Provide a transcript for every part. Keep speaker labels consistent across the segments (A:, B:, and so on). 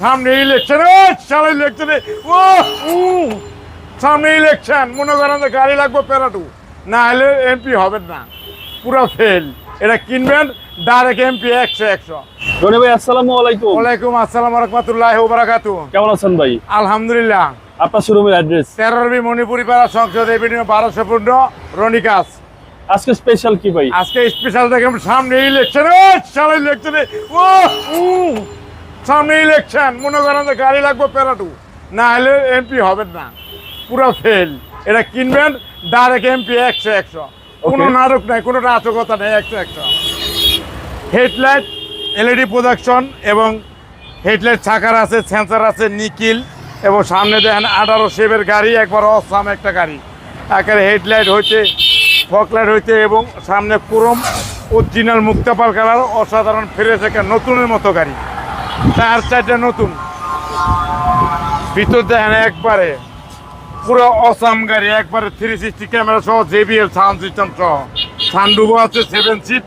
A: সামনে ইলেকশন সামনে ইলেকশনে ও সামনে ইলেকশন মনে করেন যে গাড়ি লাগবে প্যারাটু না হলে এমপি হবেন না। পুরো ফেল এটা কিনবেন ডাইরেক্ট এমপি একশো একশো।
B: রনি ভাই আসসালামু আলাইকুম।
A: ওয়ালাইকুম আসসালাম রহমতুল্লাহ বারাকাতু
B: কেমন আছেন ভাই?
A: আলহামদুলিল্লাহ।
B: আপনার শোরুমের অ্যাড্রেস
A: তেরোরবি মণিপুরি পাড়া সংসদ এভিনিউ বারোশো রনিকাস।
B: আজকে স্পেশাল কি ভাই?
A: আজকে স্পেশাল দেখেন সামনে ইলেকশন সামনে ইলেকশনে ও সামনে ইলেকশন মনে করেন যে গাড়ি লাগবে প্যারাটু না হলে এমপি হবেন না। পুরো ফেল এটা কিনবেন ডাইরেক্ট এমপি একশো একশো। কোনো. নাটক নাই কোনো নাটকতা নেই একশো একশো। হেডলাইট এলইডি প্রোডাকশন এবং হেডলাইট ছাকার আছে সেন্সার আছে নিকিল এবং সামনে দেখেন আঠারো শেপের গাড়ি একবার অসাম একটা গাড়ি। একের হেডলাইট হইতে ফকলাইট হইতে এবং সামনে ক্রোম অরিজিনাল মুক্তাপাল কালার অসাধারণ ফ্রেশ একটা নতুনের মতো গাড়ি। টায়ার চারটা নতুন। ভিতর দেখেন একবারে পুরো অসাম গাড়ি একবারে থ্রি সিক্সটি ক্যামেরা সহ জেবিএল সাউন্ড সিস্টেম সহ। সানডুবো আছে সেভেন সিট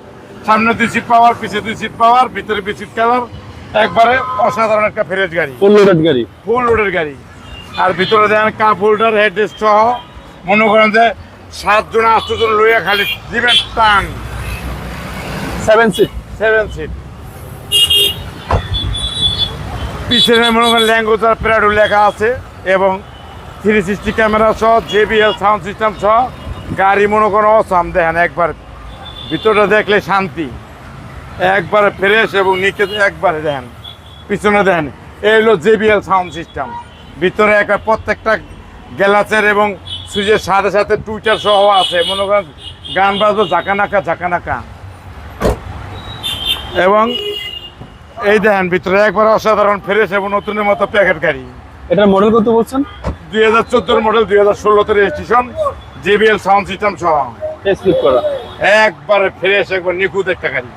A: সামনে দুই সিট পাওয়ার পিছিয়ে দুই সিট পাওয়ার ভিতরে দুই সিট কালার একবারে অসাধারণ একটা ফ্রেশ গাড়ি।
B: ফুল লোডেড গাড়ি।
A: ফুল লোডের গাড়ি। আর ভিতরে দেখেন কাপ হোল্ডার হেড সহ মনে করেন যে সাতজন আটজন লইয়া খালি দিবেন টান
B: সেভেন সিট
A: সেভেন সিট পিছনে মনে করেন ল্যাঙ্গুয়েজ আর প্যারাডু লেখা আছে এবং থ্রি সিক্সটি ক্যামেরা সহ জেবিএল সাউন্ড সিস্টেম সহ, গাড়ি মনে করেন অসাম দেখেন একবার ভিতরটা দেখলে শান্তি। একবার ফ্রেশ এবং নিচে একবার দেন পিছনে দেন এই হলো জেবিএল সাউন্ড সিস্টেম ভিতরে একটা প্রত্যেকটা গ্যালাসের এবং সুইচের সাথে সাথে টুইটার সহ আছে। মনে করেন গান বাজবে ঝাঁকানাকা ঝাঁকানাকা। এবং এই দেখেন ভিতরে একবার অসাধারণ ফ্রেশ এবং নতুনের মতো প্যাকেট গাড়ি।
B: এটার মডেল কত বলছেন?
A: দুই হাজার চোদ্দোর মডেল দুই হাজার ষোলোতে রেজিস্ট্রেশন জেবিএল সাউন্ড সিস্টেম সহ।
B: করা।
A: একবারে ফ্রেশ একবার নিখুঁত একটা গাড়ি।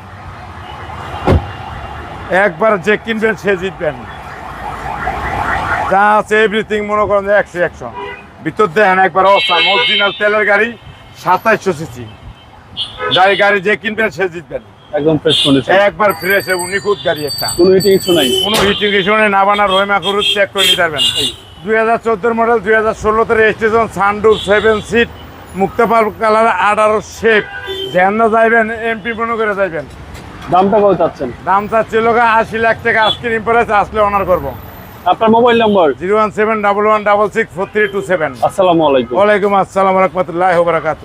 A: একবার যে কিনবেন সে জিতবেন। যা আছে এভরিথিং মনে করেন একশো একশো। ভিতর দেখেন একবার অসাম অরিজিনাল তেলের গাড়ি সাতাইশশো সিসি। গাড়ি গাড়ি যে কিনবেন সে জিতবেন।
B: একদম ফ্রেশ কন্ডিশন
A: একবার ফ্রেশ এবং নিখুঁত গাড়ি একটা।
B: কোনো হিটিং ইস্যু নাই।
A: কোনো হিটিং ইস্যুনে না বানা করু চেক করে নিতে পারবেন। দুই হাজার চোদ্দোর মডেল দুই হাজার ষোলোতে রেজিস্ট্রেশন সানডুর সেভেন সিট মুক্তাপাল কালার আঠারো শেপ যেন না যাইবেন এমপি মনে করে যাইবেন।
B: দামটা কত চাচ্ছেন?
A: দাম চাচ্ছিল আশি লাখ টাকা আজকের ইম্পারেস আসলে অনার করব।
B: আপনার mobile number
A: zero one seven double one double six four three two seven.
B: আসসালামু আলাইকুম।
A: ওয়ালাইকুম আসসালাম রহমতুল্লাহ বারাকাতু